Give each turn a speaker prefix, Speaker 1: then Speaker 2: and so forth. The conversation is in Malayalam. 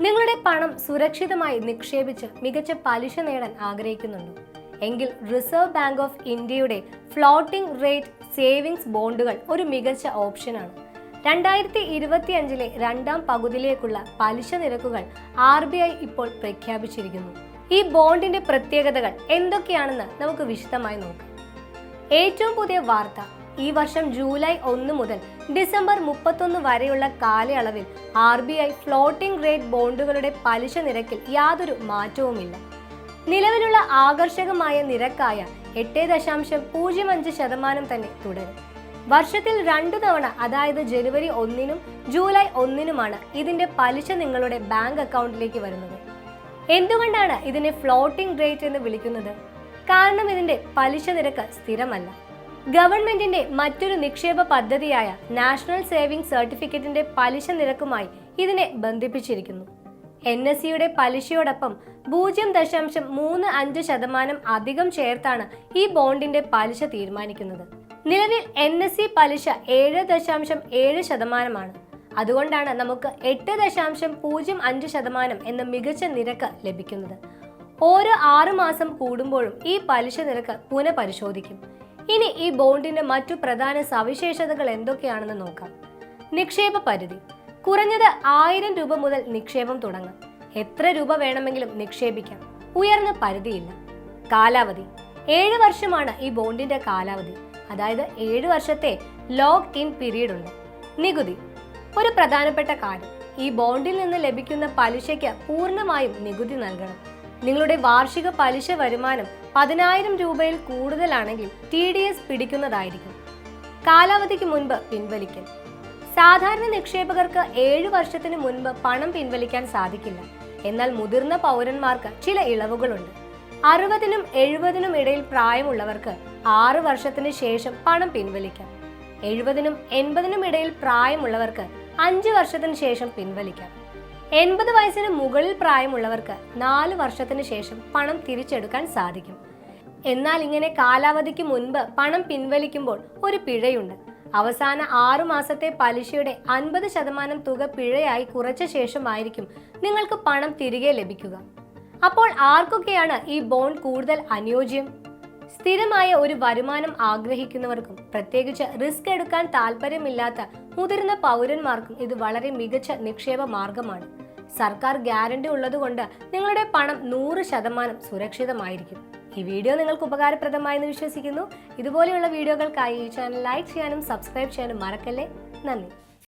Speaker 1: നിങ്ങളുടെ പണം സുരക്ഷിതമായി നിക്ഷേപിച്ച് മികച്ച പലിശ നേടാൻ ആഗ്രഹിക്കുന്നുണ്ടോ? എങ്കിൽ റിസർവ് ബാങ്ക് ഓഫ് ഇന്ത്യയുടെ ഫ്ലോട്ടിംഗ് റേറ്റ് സേവിങ്സ് ബോണ്ടുകൾ ഒരു മികച്ച ഓപ്ഷനാണ് രണ്ടായിരത്തി ഇരുപത്തി അഞ്ചിലെ രണ്ടാം പകുതിയിലേക്കുള്ള പലിശ നിരക്കുകൾ ആർ ബി ഐ ഇപ്പോൾ പ്രഖ്യാപിച്ചിരിക്കുന്നു. ഈ ബോണ്ടിന്റെ പ്രത്യേകതകൾ എന്തൊക്കെയാണെന്ന് നമുക്ക് വിശദമായി നോക്കാം. ഏറ്റവും പുതിയ വാർത്ത ഈ വർഷം ജൂലൈ ഒന്ന് മുതൽ ഡിസംബർ മുപ്പത്തൊന്ന് വരെയുള്ള കാലയളവിൽ R B I floating rate ബോണ്ടുകളുടെ പലിശ നിരക്കിൽ യാതൊരു മാറ്റവുമില്ല. നിലവിലുള്ള ആകർഷകമായ നിരക്കായ എട്ട് ദശാംശം പൂജ്യം അഞ്ച് ശതമാനം തന്നെ തുടരും. വർഷത്തിൽ രണ്ടു തവണ അതായത് ജനുവരി ഒന്നിനും ജൂലൈ ഒന്നിനുമാണ് ഇതിന്റെ പലിശ നിങ്ങളുടെ ബാങ്ക് അക്കൗണ്ടിലേക്ക് വരുന്നത്. എന്തുകൊണ്ടാണ് ഇതിനെ ഫ്ലോട്ടിംഗ് റേറ്റ് എന്ന് വിളിക്കുന്നത്? കാരണം ഇതിന്റെ പലിശ നിരക്ക് സ്ഥിരമല്ല. ഗവൺമെന്റിന്റെ മറ്റൊരു നിക്ഷേപ പദ്ധതിയായ നാഷണൽ സേവിംഗ് സർട്ടിഫിക്കറ്റിന്റെ പലിശ നിരക്കുമായി ഇതിനെ ബന്ധിപ്പിച്ചിരിക്കുന്നു. എൻ എസ് സിയുടെ പലിശയോടൊപ്പം പൂജ്യം ദശാംശം മൂന്ന് അഞ്ച് ശതമാനം അധികം ചേർത്താണ് ഈ ബോണ്ടിന്റെ പലിശ തീരുമാനിക്കുന്നത്. നിലവിൽ എൻ എസ് സി പലിശ ഏഴ് ദശാംശം ഏഴ് ശതമാനമാണ്. അതുകൊണ്ടാണ് നമുക്ക് എട്ട് ദശാംശം പൂജ്യം അഞ്ച് ശതമാനം എന്ന മികച്ച നിരക്ക് ലഭിക്കുന്നത്. ഓരോ ആറു മാസം കൂടുമ്പോഴും ഈ പലിശ നിരക്ക് പുനഃപരിശോധിക്കും. ഇനി ഈ ബോണ്ടിന്റെ മറ്റു പ്രധാന സവിശേഷതകൾ എന്തൊക്കെയാണെന്ന് നോക്കാം. നിക്ഷേപ പരിധി. കുറഞ്ഞത് ആയിരം രൂപ മുതൽ നിക്ഷേപം തുടങ്ങാം. എത്ര രൂപ വേണമെങ്കിലും നിക്ഷേപിക്കാം. ഉയർന്ന പരിധിയില്ല. കാലാവധി. ഏഴ് വർഷമാണ് ഈ ബോണ്ടിന്റെ കാലാവധി. അതായത് ഏഴ് വർഷത്തെ ലോക്ക് ഇൻ പീരീഡ് ഉണ്ട്. നികുതി. ഒരു പ്രധാനപ്പെട്ട കാര്യം. ഈ ബോണ്ടിൽ നിന്ന് ലഭിക്കുന്ന പലിശയ്ക്ക് പൂർണമായും നികുതി നൽകണം. നിങ്ങളുടെ വാർഷിക പലിശ വരുമാനം പതിനായിരം രൂപയിൽ കൂടുതലാണെങ്കിൽ ടി ഡി എസ് പിടിക്കുന്നതായിരിക്കും. കാലാവധിക്ക് മുൻപ് പിൻവലിക്കൽ. സാധാരണ നിക്ഷേപകർക്ക് ഏഴു വർഷത്തിന് മുൻപ് പണം പിൻവലിക്കാൻ സാധിക്കില്ല. എന്നാൽ മുതിർന്ന പൗരന്മാർക്ക് ചില ഇളവുകളുണ്ട്. അറുപതിനും എഴുപതിനും ഇടയിൽ പ്രായമുള്ളവർക്ക് ആറ് വർഷത്തിന് ശേഷം പണം പിൻവലിക്കാം. എഴുപതിനും എൺപതിനും ഇടയിൽ പ്രായമുള്ളവർക്ക് അഞ്ച് വർഷത്തിന് ശേഷം പിൻവലിക്കാം. എൺപത് വയസ്സിന് മുകളിൽ പ്രായമുള്ളവർക്ക് നാല് വർഷത്തിന് ശേഷം പണം തിരിച്ചെടുക്കാൻ സാധിക്കും. എന്നാൽ ഇങ്ങനെ കാലാവധിക്ക് മുൻപ് പണം പിൻവലിക്കുമ്പോൾ ഒരു പിഴയുണ്ട്. അവസാന ആറു മാസത്തെ പലിശയുടെ അൻപത് ശതമാനം തുക പിഴയായി കുറച്ച ശേഷമായിരിക്കും നിങ്ങൾക്ക് പണം തിരികെ ലഭിക്കുക. അപ്പോൾ ആർക്കൊക്കെയാണ് ഈ ബോണ്ട് കൂടുതൽ അനുയോജ്യം? സ്ഥിരമായ ഒരു വരുമാനം ആഗ്രഹിക്കുന്നവർക്കും പ്രത്യേകിച്ച് റിസ്ക് എടുക്കാൻ താല്പര്യമില്ലാത്ത മുതിർന്ന പൗരന്മാർക്കും ഇത് വളരെ മികച്ച നിക്ഷേപ മാർഗമാണ്. സർക്കാർ ഗ്യാരണ്ടി ഉള്ളതുകൊണ്ട് നിങ്ങളുടെ പണം നൂറ് ശതമാനം സുരക്ഷിതമായിരിക്കും. ഈ വീഡിയോ നിങ്ങൾക്ക് ഉപകാരപ്രദമായെന്ന് വിശ്വസിക്കുന്നു. ഇതുപോലെയുള്ള വീഡിയോകൾക്കായി ഈ ചാനൽ ലൈക്ക് ചെയ്യാനും സബ്സ്ക്രൈബ് ചെയ്യാനും മറക്കല്ലേ? നന്ദി.